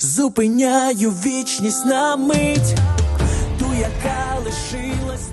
Зупиняю вічність на мить, ту, яка лишилась